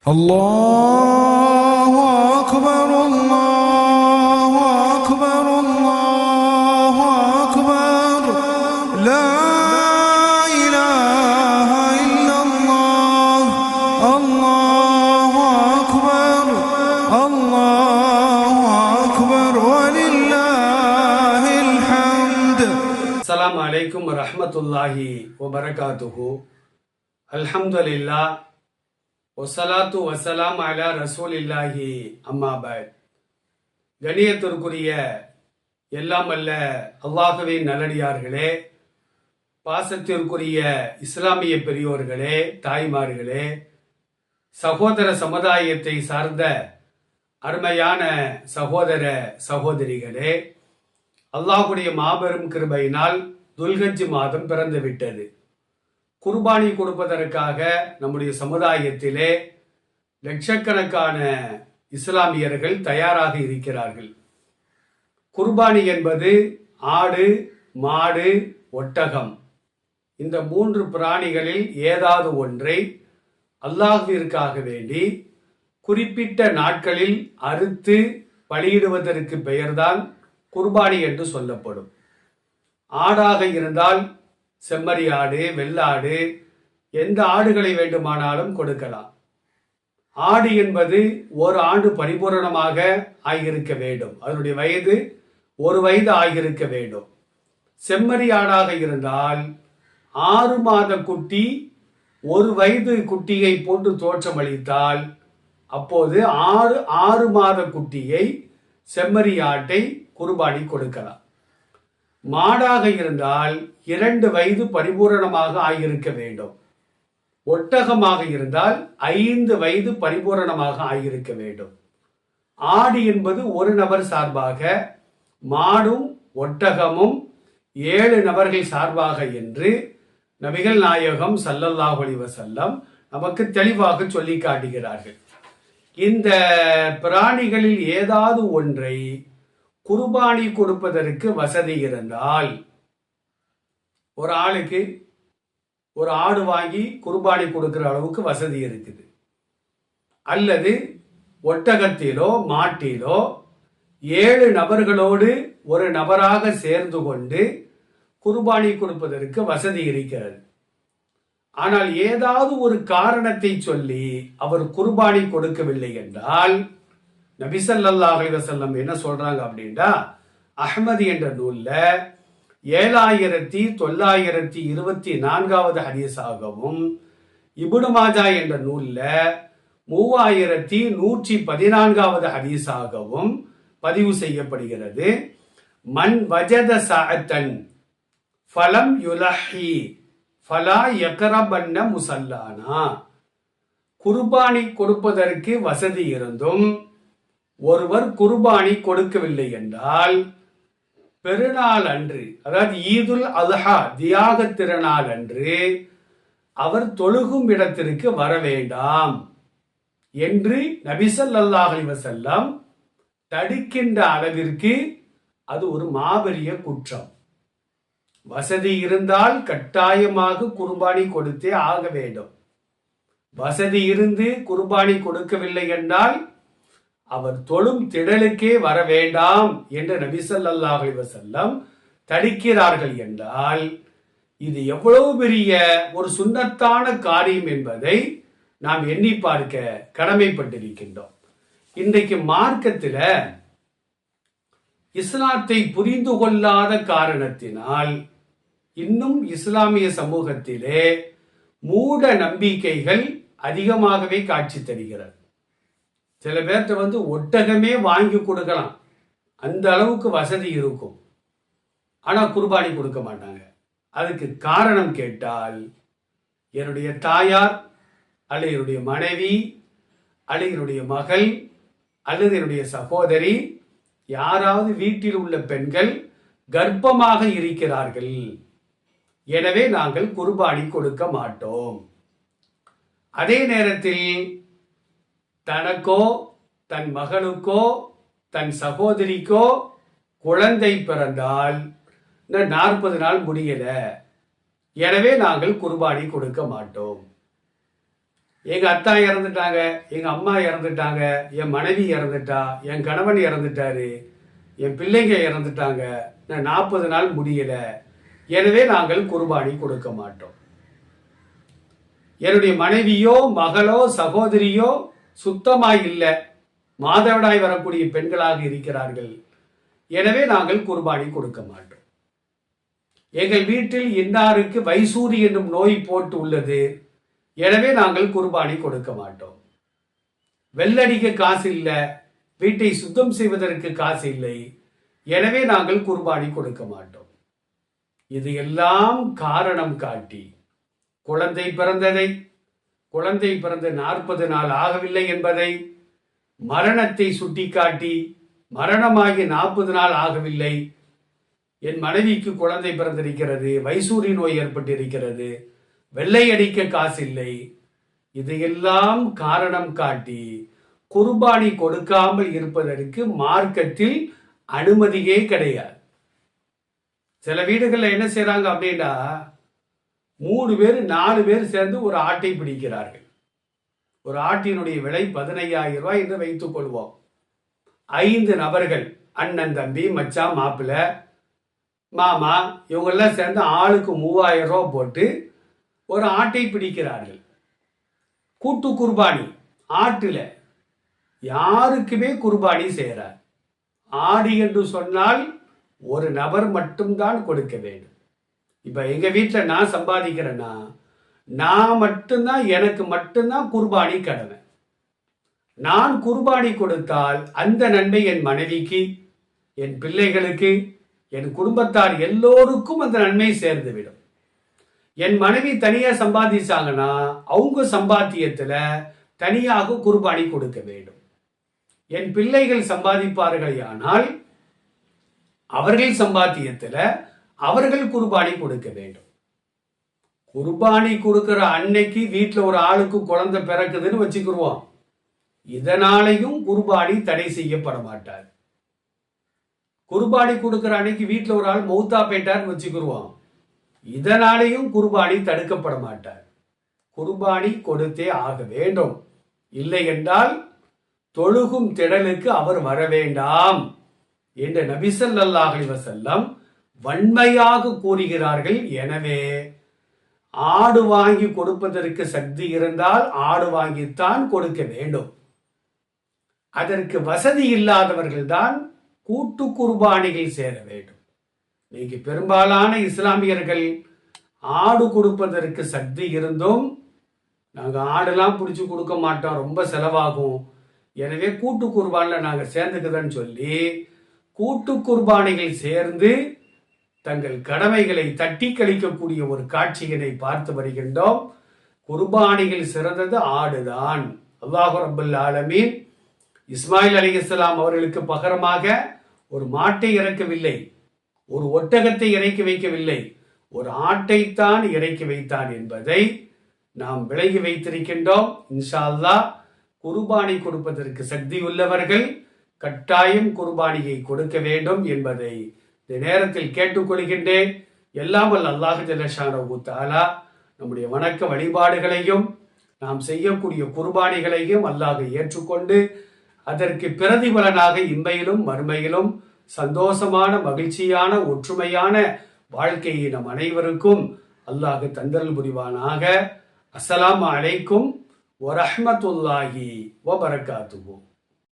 الله أكبر الله أكبر الله أكبر. لا إله إلا الله الله أكبر الله أكبر. ولله الحمد. السلام عليكم ورحمة الله وبركاته. الحمد لله ஒசலாத்து வசலாம் அலா ரசூலில்லாஹி. அம்மாபாய் கணியத்திற்குரிய எல்லாம் அல்ல அல்லாஹுவின் நல்லடியார்களே பாசத்திற்குரிய இஸ்லாமிய பெரியோர்களே தாய்மார்களே சகோதர சமுதாயத்தை சார்ந்த அருமையான சகோதர சகோதரிகளே அல்லாஹுடைய மாபெரும் கிருபையினால் துல்கஜ் மாதம் பிறந்துவிட்டது. குர்பானி கொடுப்பதற்காக நம்முடைய சமுதாயத்திலே லட்சக்கணக்கான இஸ்லாமியர்கள் தயாராக இருக்கிறார்கள். குர்பானி என்பது ஆடு மாடு ஒட்டகம். இந்த மூன்று பிராணிகளில் ஏதாவது ஒன்றை அல்லாஹிற்காக வேண்டி குறிப்பிட்ட நாட்களில் அறுத்து பலியிடுவதற்கு பெயர்தான் குர்பானி என்று சொல்லப்படும். ஆடாக இருந்தால் செம்மறி ஆடு வெள்ளாடு எந்த ஆடுகளை வேண்டுமானாலும் கொடுக்கலாம். ஆடு என்பது ஒரு ஆண்டு பரிபூரணமாக ஆகியிருக்க வேண்டும். அதனுடைய வயது ஒரு வயது ஆகியிருக்க வேண்டும். செம்மறி ஆடாக இருந்தால் ஆறு மாத குட்டி ஒரு வயது குட்டியை போட்டு தோற்றமளித்தால் அப்போது ஆறு ஆறு மாத குட்டியை செம்மறி ஆட்டை குர்பானி கொடுக்கலாம். மாடாக இருந்தால் இரண்டு வயது பரிபூரணமாக ஆகியிருக்க வேண்டும். ஒட்டகமாக இருந்தால் ஐந்து வயது பரிபூரணமாக ஆகியிருக்க வேண்டும். ஆடு என்பது ஒரு நபர் சார்பாக மாடும் ஒட்டகமும் ஏழு நபர்கள் சார்பாக என்று நபிகள் நாயகம் சல்லல்லாஹு அலைஹி நமக்கு தெளிவாக சொல்லி காட்டுகிறார்கள். இந்த பிராணிகளில் ஏதாவது ஒன்றை குர்பானி கொடுப்பதற்கு வசதி இருந்தால் ஒரு ஆளுக்கு ஒரு ஆடு வாங்கி குர்பானி கொடுக்கிற அளவுக்கு வசதி இருக்குது. அல்லது ஒட்டகத்திலோ மாட்டிலோ ஏழு நபர்களோடு ஒரு நபராக சேர்ந்து கொண்டு குர்பானி கொடுப்பதற்கு வசதி இருக்கிறது. ஆனால் ஏதாவது ஒரு காரணத்தை சொல்லி அவர் குர்பானி கொடுக்கவில்லை என்றால் நபிசல்லாஹ் செல்லம் என்ன சொல்றாங்க அப்படின்னா அஹ்மதி என்ற நூல்ல ஏழாயிரத்தி தொள்ளாயிரத்தி இருபத்தி நான்காவது ஹதீஸாகவும் இபுடு மாஜா என்ற நூல்ல மூவாயிரத்தி நூற்றி பதினான்காவது ஹதீஸாகவும் பதிவு செய்யப்படுகிறது. மண் வஜத சாத்தன் ஃபலம் யுலஹி ஃபலா யக்கரபன்ன முசல்லானா. குர்பானி கொடுப்பதற்கு வசதி இருந்தும் ஒருவர் குர்பானி கொடுக்கவில்லை என்றால் பெருநாள் அன்று அதாவது ஈதுல் அல்ஹா தியாக திருநாள் அன்று அவர் தொழுகும் இடத்திற்கு வர வேண்டாம் என்று நபிசல்லாஹ் வசல்லம் தடுக்கின்ற அளவிற்கு அது ஒரு மாபெரிய குற்றம். வசதி இருந்தால் கட்டாயமாக குர்பானி கொடுத்தே ஆக வேண்டும். வசதி இருந்து குர்பானி கொடுக்கவில்லை என்றால் அவர் தொழும் திடலுக்கே வர வேண்டாம் என்று நபிசல்லாஹ் வசல்லம் தடுக்கிறார்கள் என்றால் இது எவ்வளவு பெரிய ஒரு சுண்ணத்தான காரியம் என்பதை நாம் எண்ணி பார்க்க கடமைப்பட்டிருக்கின்றோம். இன்றைக்கு மார்க்கத்தில் இஸ்லாத்தை புரிந்து கொள்ளாத காரணத்தினால் இன்னும் இஸ்லாமிய சமூகத்திலே மூட நம்பிக்கைகள் அதிகமாகவே காட்சி தருகிறது. சில பேர்கிட்ட வந்து ஒட்டகமே வாங்கி கொடுக்கலாம். அந்த அளவுக்கு வசதி இருக்கும். ஆனால் குர்பானி கொடுக்க மாட்டாங்க. அதுக்கு காரணம் கேட்டால் என்னுடைய தாயார் அல்லது என்னுடைய மனைவி அல்லது என்னுடைய மகள் அல்லது என்னுடைய சகோதரி யாராவது வீட்டில் உள்ள பெண்கள் கர்ப்பமாக இருக்கிறார்கள். எனவே நாங்கள் குர்பானி கொடுக்க மாட்டோம். அதே நேரத்தில் தனக்கோ தன் மகனுக்கோ தன் சகோதரிக்கோ குழந்தை பிறந்தால் இந்த நாற்பது நாள் முடியல. எனவே நாங்கள் குர்பானி கொடுக்க மாட்டோம். எங்க அத்தா இறந்துட்டாங்க எங்க அம்மா இறந்துட்டாங்க என் மனைவி இறந்துட்டா என் கணவன் இறந்துட்டாரு என் பிள்ளைங்க இறந்துட்டாங்க நான் நாற்பது நாள் முடியல. எனவே நாங்கள் குர்பானி கொடுக்க மாட்டோம். என்னுடைய மனைவியோ மகளோ சகோதரியோ சுத்தமாய் இல்லை மாதவிடாய் வரக்கூடிய பெண்களாக இருக்கிறார்கள். எனவே நாங்கள் குர்பானி கொடுக்க மாட்டோம். எங்கள் வீட்டில் இன்னாருக்கு வைசூரி என்னும் நோய் போட்டு உள்ளது. எனவே நாங்கள் குர்பானி கொடுக்க மாட்டோம். வெள்ளடிக்க காசு இல்லை வீட்டை சுத்தம் செய்வதற்கு காசு இல்லை. எனவே நாங்கள் குர்பானி கொடுக்க மாட்டோம். இது எல்லாம் காரணம் காட்டி குழந்தை பிறந்ததை குழந்தை பிறந்து நாற்பது நாள் ஆகவில்லை என்பதை மரணத்தை சுட்டிக்காட்டி மரணமாகி நாற்பது நாள் ஆகவில்லை. என் மனைவிக்கு குழந்தை பிறந்திருக்கிறது வைசூரி நோய் ஏற்பட்டிருக்கிறது வெள்ளை அடிக்க காசு இல்லை இதையெல்லாம் காரணம் காட்டி குர்பானி கொடுக்காமல் இருப்பதற்கு மார்க்கத்தில் அனுமதியே கிடையாது. சில வீடுகளில் என்ன செய்கிறாங்க அப்படின்னா மூணு பேர் நாலு பேர் சேர்ந்து ஒரு ஆட்டை பிடிக்கிறார்கள். ஒரு ஆட்டினுடைய விலை பதினையாயிரம் ரூபாய் என்று வைத்துக் கொள்வோம். ஐந்து நபர்கள் அண்ணன் தம்பி மச்சான் மாப்பிள்ளை மாமா இவங்கெல்லாம் சேர்ந்து ஆளுக்கு மூவாயிரம் ரூபா போட்டு ஒரு ஆட்டை பிடிக்கிறார்கள். கூட்டு குர்பானி ஆட்டில் யாருக்குமே குர்பானி செய்கிறார் ஆடு என்று சொன்னால் ஒரு நபர் மட்டும்தான் கொடுக்க வேண்டும். இப்போ எங்கள் வீட்டில் நான் சம்பாதிக்கிறேன்னா நான் மட்டும்தான் எனக்கு மட்டும்தான் குர்பானி கடமை. நான் குர்பானி கொடுத்தால் அந்த நன்மை என் மனைவிக்கு என் பிள்ளைகளுக்கு என் குடும்பத்தார் எல்லோருக்கும் அந்த நன்மை சேர்ந்து விடும் என் மனைவி தனியாக சம்பாதிச்சாங்கன்னா அவங்க சம்பாத்தியத்தில் தனியாக குர்பானி கொடுக்க வேண்டும். என் பிள்ளைகள் சம்பாதிப்பார்கள் ஆனால் அவர்கள் சம்பாத்தியத்தில் அவர்கள் குர்பானி கொடுக்க வேண்டும். குர்பானி கொடுக்கிற அன்னைக்கு வீட்டில் ஒரு ஆளுக்கு குழந்தை பிறக்குதுன்னு வச்சுக்கிடுவோம் இதனாலையும் குர்பானி தடை செய்யப்பட மாட்டார். குர்பானி கொடுக்கிற அன்னைக்கு வீட்டில் ஒரு ஆள் மௌத்தா போயிட்டார்னு வச்சுக்கிடுவோம் இதனாலேயும் குர்பானி தடுக்கப்பட மாட்டார். குர்பானி கொடுத்தே ஆக வேண்டும். இல்லை என்றால் தொழுகும் திடலுக்கு அவர் வர வேண்டாம். என்று நபிசல்லாஹ் செல்லம் வன்மையாக கூறுகிறார்கள். எனவே ஆடு வாங்கி கொடுப்பதற்கு சக்தி இருந்தால் ஆடு வாங்கித்தான் கொடுக்க வேண்டும். அதற்கு வசதி இல்லாதவர்கள் தான் கூட்டு குர்பானிகள் சேர வேண்டும். இன்னைக்கு பெரும்பாலான இஸ்லாமியர்கள் ஆடு கொடுப்பதற்கு சக்தி இருந்தும் நாங்கள் ஆடெல்லாம் பிடிச்சி கொடுக்க மாட்டோம் ரொம்ப செலவாகும். எனவே கூட்டு குர்பானில் நாங்கள் சேர்ந்துக்குதுன்னு சொல்லி கூட்டு குர்பானிகள் சேர்ந்து தங்கள் கடமைகளை தட்டி கழிக்கக்கூடிய ஒரு காட்சியினை பார்த்து வருகின்றோம். குர்பானிகள் சிறந்தது ஆடுதான். அல்லாஹு ரபுல் ஆலமீன். இஸ்மாயில் அலி இஸ்லாம் அவர்களுக்கு பகரமாக ஒரு மாட்டை இறக்கவில்லை. ஒரு ஒட்டகத்தை இறக்கி வைக்கவில்லை. ஒரு ஆட்டைத்தான் இறக்கி வைத்தான் என்பதை நாம் விலகி வைத்திருக்கின்றோம். இன்ஷா அல்லாஹ் குர்பானி கொடுப்பதற்கு சக்தி உள்ளவர்கள் கட்டாயம் குர்பானியை கொடுக்க வேண்டும் என்பதை இந்த நேரத்தில் கேட்டுக்கொள்கின்றேன். எல்லாம் வல்ல அல்லாஹ் ஜல்லஷானு தாலா நம்முடைய வணக்க வழிபாடுகளையும் நாம் செய்யக்கூடிய குர்பானிகளையும் அல்லாஹ் ஏற்றுக்கொண்டு அதற்கு பிரதிபலனாக இன்மையிலும் மறுமையிலும் சந்தோஷமான மகிழ்ச்சியான ஒற்றுமையான வாழ்க்கையை நம் அனைவருக்கும் அல்லாஹ் தந்தல் புரிவானாக. அஸ்லாம் அலைக்கும் வரஹ்மத்துல்லாஹி வபரகாத்துஹு.